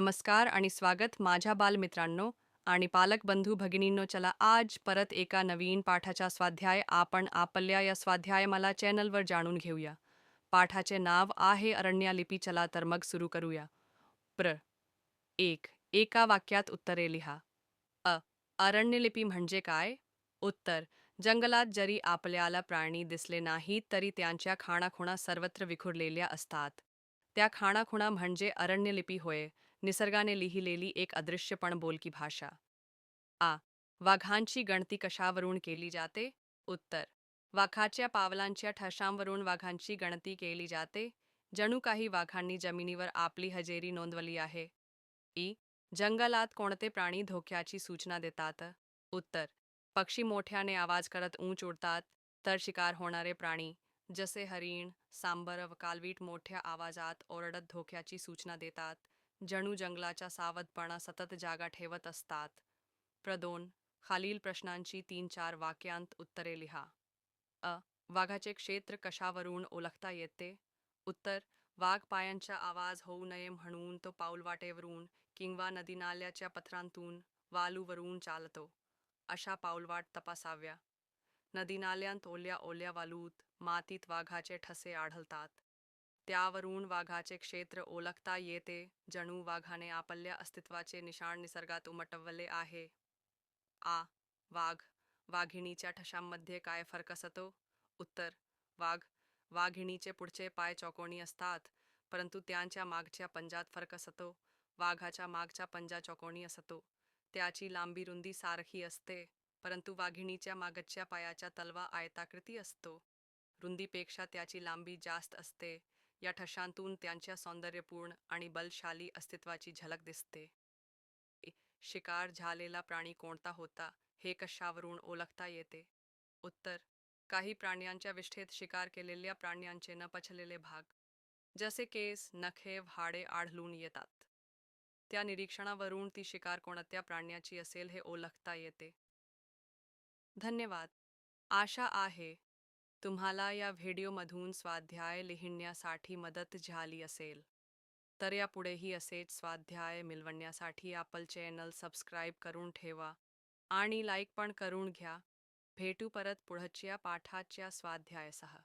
नमस्कार आणि स्वागत माझ्या बालमित्रांनो आणि पालक बंधू भगिनींनो चला आज परत एका नवीन पाठाचा स्वाध्याय आपण आपल्या या स्वाध्याय मला चॅनलवर जाणून घेऊया. पाठाचे नाव आहे अरण्या लिपी चला तर मग सुरू करूया. प्र. एक. एका वाक्यात उत्तरे लिहा. अ. अरण्यलिपी म्हणजे काय? उत्तर. जंगलात जरी आपल्याला प्राणी दिसले नाहीत तरी त्यांच्या खाणाखुणा सर्वत्र विखुरलेल्या असतात. त्या खाणाखुणा म्हणजे अरण्यलिपी होय. निसर्गाने लिहिलेली एक अदृश्यपण बोलकी भाषा. आ. वाघांची गणती कशावरून केली जाते? उत्तर. वाघाच्या पावलांच्या ठशांवरून वाघांची गणती केली जाते. जणू काही वाघांनी जमिनीवर आपली हजेरी नोंदवली आहे. ई. जंगलात कोणते प्राणी धोक्याची सूचना देतात? उत्तर. पक्षी मोठ्याने आवाज करत उंच उडतात. तर शिकार होणारे प्राणी. जसे हरिण सांबर व कालवीट मोठ्या आवाजात ओरडत धोक्याची सूचना देतात. जणू जंगलाचा सावधपणा सतत जागा ठेवत असतात. प्रदोन खालील प्रश्नांची तीन चार वाक्यांत उत्तरे लिहा. अ. वाघाचे क्षेत्र कशावरून ओळखता येते? उत्तर. वाघ पायांचा आवाज होऊ नये म्हणून तो पाऊलवाटेवरून किंवा नदीनाल्याच्या पथरांतून वालूवरून चालतो. अशा पाऊलवाट तपासाव्या. नदीनाल्यांत ओल्या ओल्या वालूत मातीत वाघाचे ठसे आढळतात. त्यावरून वाघाचे क्षेत्र ओळखता येते. जणू वाघाने आपल्या अस्तित्वाचे निशाण निसर्गात उमटवले आहे. आ. वाघ वाघिणीच्या ठशांमध्ये काय फरक असतो? उत्तर. वाघ वाघिणीचे पुढचे पाय चौकोनी असतात परंतु त्यांच्या मागच्या पंजात फरक असतो. वाघाच्या मागचा पंजा चौकोनी असतो. त्याची लांबी रुंदी सारखी असते परंतु वाघिणीच्या मागच्या पायाचा तलवा आयताकृती असतो. रुंदीपेक्षा त्याची लांबी जास्त असते. या ठशांतून त्यांच्या सौंदर्यपूर्ण आणि बलशाली अस्तित्वाची झलक दिसते. शिकार झालेला प्राणी कोणता होता हे कशावरून ओळखता येते? उत्तर काही प्राण्यांच्या विष्ठेत शिकार केलेल्या प्राण्यांचे न पचलेले भाग जसे केस नखे हाडे आढळून येतात. त्या निरीक्षणावरून ती शिकार कोणत्या प्राण्याची असेल हे ओळखता येते. धन्यवाद. आशा आहे तुम्हाला या व्हिडिओमधून स्वाध्याय लिहिण्यासाठी मदत झाली असेल. तर यापुढेही असेच स्वाध्याय मिळवण्यासाठी आपल चॅनल सबस्क्राईब करून ठेवा आणि लाईक पण करून घ्या. भेटू परत पुढच्या पाठाच्या स्वाध्यायासह.